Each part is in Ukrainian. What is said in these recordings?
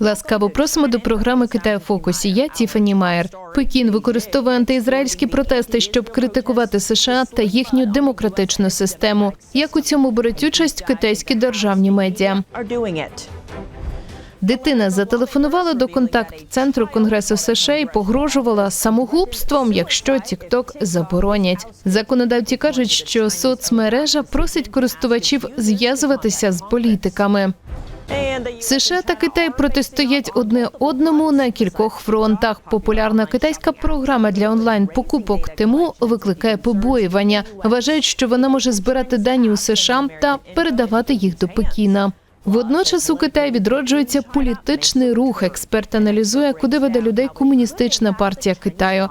Ласкаво просимо до програми Китай у фокусі. Я Тіфані Майер. Пекін використовує антиізраїльські протести, щоб критикувати США та їхню демократичну систему. Як у цьому беруть участь китайські державні медіа? Дитина зателефонувала до контакт-центру Конгресу США і погрожувала самогубством, якщо TikTok заборонять. Законодавці кажуть, що соцмережа просить користувачів зв'язуватися з політиками. США та Китай протистоять одне одному на кількох фронтах. Популярна китайська програма для онлайн покупок Тему викликає побоювання. Вважають, що вона може збирати дані у США та передавати їх до Пекіна. Водночас у Китаї відроджується політичний рух. Експерт аналізує, куди веде людей комуністична партія Китаю.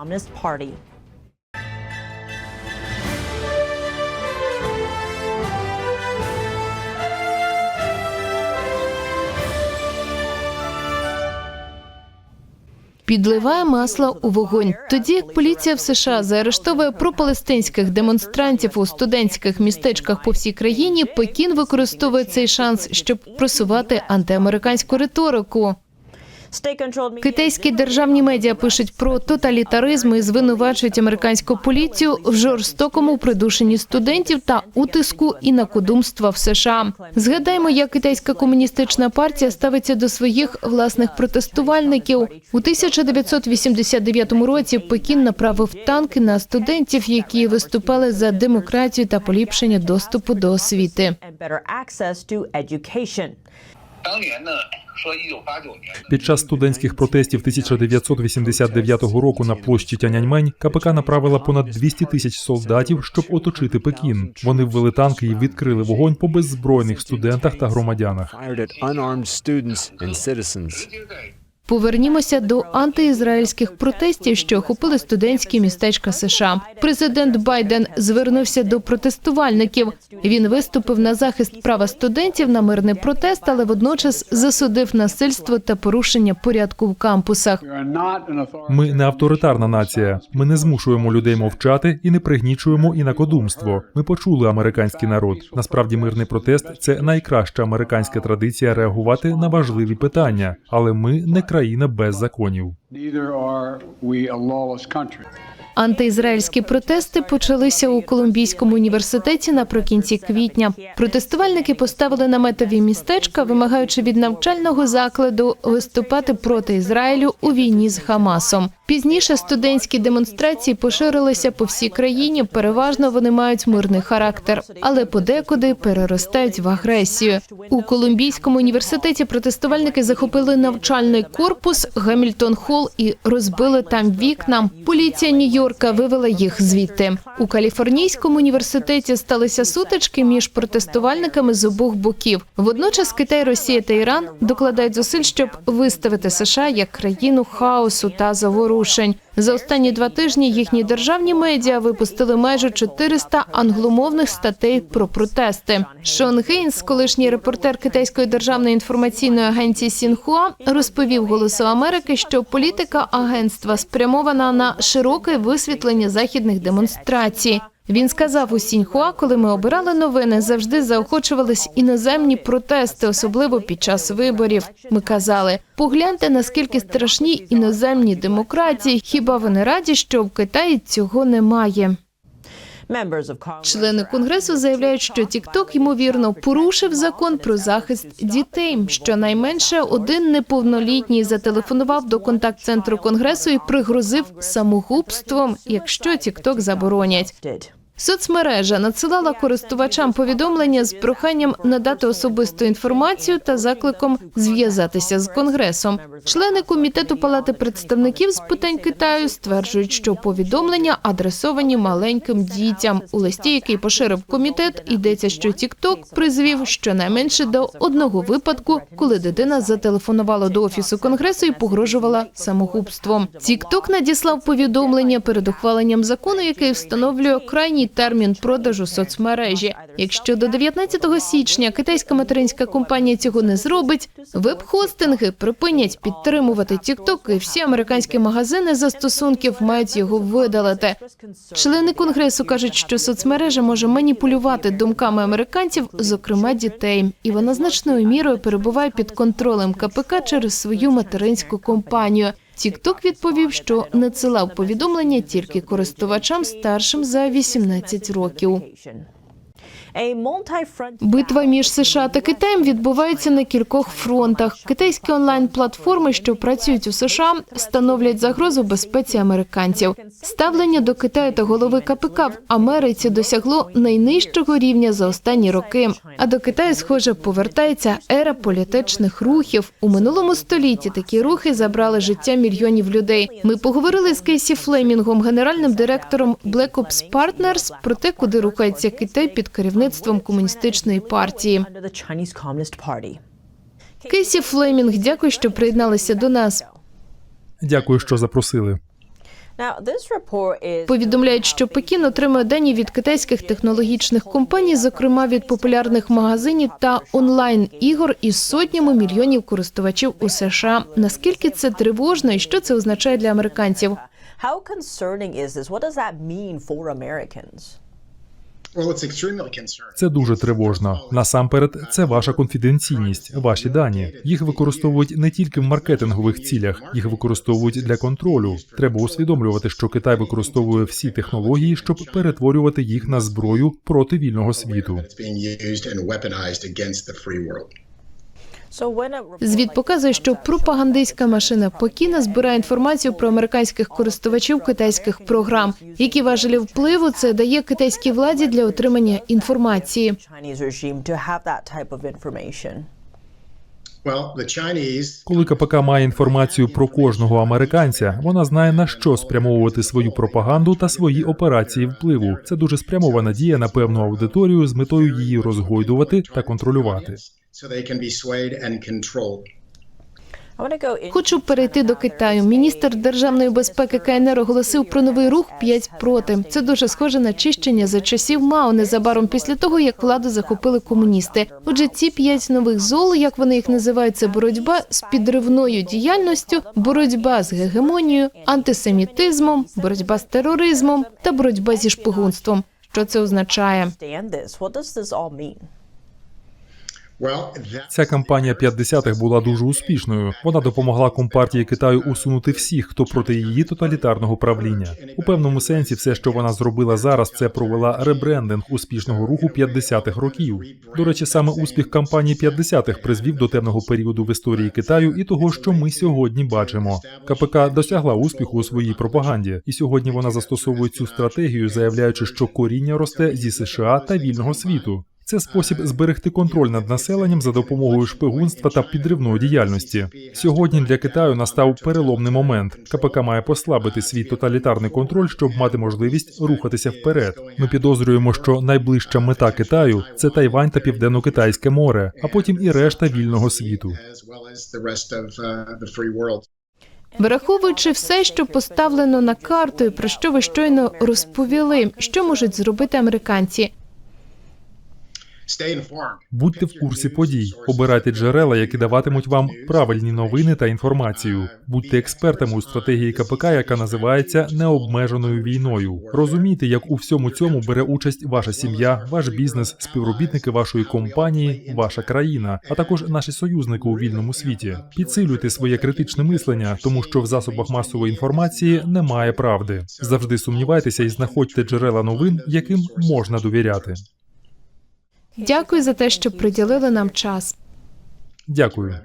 Підливає масло у вогонь. Тоді як поліція в США заарештовує пропалестинських демонстрантів у студентських містечках по всій країні, Пекін використовує цей шанс, щоб просувати антиамериканську риторику. Китайські державні медіа пишуть про тоталітаризм і звинувачують американську поліцію в жорстокому придушенні студентів та утиску інакодумства в США. Згадаємо, як китайська комуністична партія ставиться до своїх власних протестувальників. У 1989 році Пекін направив танки на студентів, які виступали за демократію та поліпшення доступу до освіти. Під час студентських протестів 1989 року на площі Тяньаньмень КПК направила понад 200 тисяч солдатів, щоб оточити Пекін. Вони ввели танки і відкрили вогонь по беззбройних студентах та громадянах. Повернімося до антиізраїльських протестів, що охопили студентські містечка США. Президент Байден звернувся до протестувальників. Він виступив на захист права студентів на мирний протест, але водночас засудив насильство та порушення порядку в кампусах. Ми не авторитарна нація. Ми не змушуємо людей мовчати і не пригнічуємо інакодумство. Ми почули американський народ. Насправді, мирний протест це найкраща американська традиція реагувати на важливі питання, але ми не країна без законів. Антиізраїльські протести почалися у Колумбійському університеті наприкінці квітня. Протестувальники поставили наметові містечка, вимагаючи від навчального закладу виступати проти Ізраїлю у війні з Хамасом. Пізніше студентські демонстрації поширилися по всій країні. Переважно вони мають мирний характер, але подекуди переростають в агресію. У Колумбійському університеті протестувальники захопили навчальний корпус Гамільтон Холл і розбили там вікна. Поліція Нью-Йорка вивела їх звідти. У Каліфорнійському університеті сталися сутички між протестувальниками з обох боків. Водночас Китай, Росія та Іран докладають зусиль, щоб виставити США як країну хаосу та заворушень. За останні два тижні їхні державні медіа випустили майже 400 англомовних статей про протести. Шон Гейнс, колишній репортер китайської державної інформаційної агенції Сінхуа, розповів Голосу Америки, що політика агентства спрямована на широке висвітлення західних демонстрацій. Він сказав у Сіньхуа, коли ми обирали новини, завжди заохочувались іноземні протести, особливо під час виборів. Ми казали: погляньте, наскільки страшні іноземні демократії. Хіба вони раді, що в Китаї цього немає? Члени конгресу заявляють, що TikTok, ймовірно порушив закон про захист дітей. Щонайменше один неповнолітній зателефонував до контакт-центру конгресу і пригрозив самогубством, якщо TikTok заборонять. Соцмережа надсилала користувачам повідомлення з проханням надати особисту інформацію та закликом зв'язатися з конгресом. Члени комітету палати представників з питань Китаю стверджують, що повідомлення адресовані маленьким дітям. У листі, який поширив комітет, йдеться, що TikTok призвів щонайменше до одного випадку, коли дитина зателефонувала до офісу конгресу і погрожувала самогубством. TikTok надіслав повідомлення перед ухваленням закону, який встановлює крайній останній термін продажу соцмережі. Якщо до 19 січня китайська материнська компанія цього не зробить, веб-хостинги припинять підтримувати TikTok і всі американські магазини застосунків мають його видалити. Члени конгресу кажуть, що соцмережа може маніпулювати думками американців, зокрема дітей, і вона значною мірою перебуває під контролем КПК через свою материнську компанію. TikTok відповів, що надсилав повідомлення тільки користувачам старшим за 18 років. Битва між США та Китаєм відбувається на кількох фронтах. Китайські онлайн-платформи, що працюють у США, становлять загрозу безпеці американців. Ставлення до Китаю та голови КПК в Америці досягло найнижчого рівня за останні роки. А до Китаю, схоже, повертається ера політичних рухів. У минулому столітті такі рухи забрали життя мільйонів людей. Ми поговорили з Кейсі Флемінгом, генеральним директором Black Ops Partners, про те, куди рухається Китай під керівництвом комуністичної партії. Кейсі Флемінг, дякую, що приєдналися до нас. Дякую, що запросили. Повідомляють, що Пекін отримує дані від китайських технологічних компаній, зокрема від популярних магазинів та онлайн ігор із сотнями мільйонів користувачів у США. Наскільки це тривожно і що це означає для американців? how concerning is this? What does that mean for Americans? Це дуже тривожно. Насамперед, це ваша конфіденційність, ваші дані. Їх використовують не тільки в маркетингових цілях, їх використовують для контролю. Треба усвідомлювати, що Китай використовує всі технології, щоб перетворювати їх на зброю проти вільного світу. Звіт показує, що пропагандистська машина Пекіна збирає інформацію про американських користувачів китайських програм. Які важелі впливу це дає китайській владі для отримання інформації? Коли КПК має інформацію про кожного американця, вона знає на що спрямовувати свою пропаганду та свої операції впливу. Це дуже спрямована дія на певну аудиторію з метою її розгойдувати та контролювати. So they can be swayed and controlled. I want to go in. Хочу перейти до Китаю. Міністр державної безпеки КНР оголосив про новий рух «5 проти. Це дуже схоже на чищення за часів Мао незабаром після того, як владу захопили комуністи. Отже, ці п'ять нових зол, як вони їх називають, це боротьба з підривною діяльністю, боротьба з гегемонією, антисемітизмом, боротьба з тероризмом та боротьба зі шпигунством. Що це означає? Understand this. What does this all mean? Well, that Ця кампанія 50-х була дуже успішною. Вона допомогла компартії Китаю усунути всіх, хто проти її тоталітарного правління. У певному сенсі, все, що вона зробила зараз, це провела ребрендинг успішного руху 50-х років. До речі, саме успіх кампанії 50-х призвів до темного періоду в історії Китаю і того, що ми сьогодні бачимо. КПК досягла успіху у своїй пропаганді, і сьогодні вона застосовує цю стратегію, заявляючи, що коріння росте зі США та вільного світу. Це спосіб зберегти контроль над населенням за допомогою шпигунства та підривної діяльності. Сьогодні для Китаю настав переломний момент. КПК має послабити свій тоталітарний контроль, щоб мати можливість рухатися вперед. Ми підозрюємо, що найближча мета Китаю це Тайвань та Південно-Китайське море, а потім і решта вільного світу. Враховуючи все, що поставлено на карту, і про що ви щойно розповіли, що можуть зробити американці? Будьте в курсі подій, обирайте джерела, які даватимуть вам правильні новини та інформацію. Будьте експертами у стратегії КПК, яка називається необмеженою війною. Розумійте, як у всьому цьому бере участь ваша сім'я, ваш бізнес, співробітники вашої компанії, ваша країна, а також наші союзники у вільному світі. Підсилюйте своє критичне мислення, тому що в засобах масової інформації немає правди. Завжди сумнівайтеся і знаходьте джерела новин, яким можна довіряти. Дякую за те, що приділили нам час. Дякую.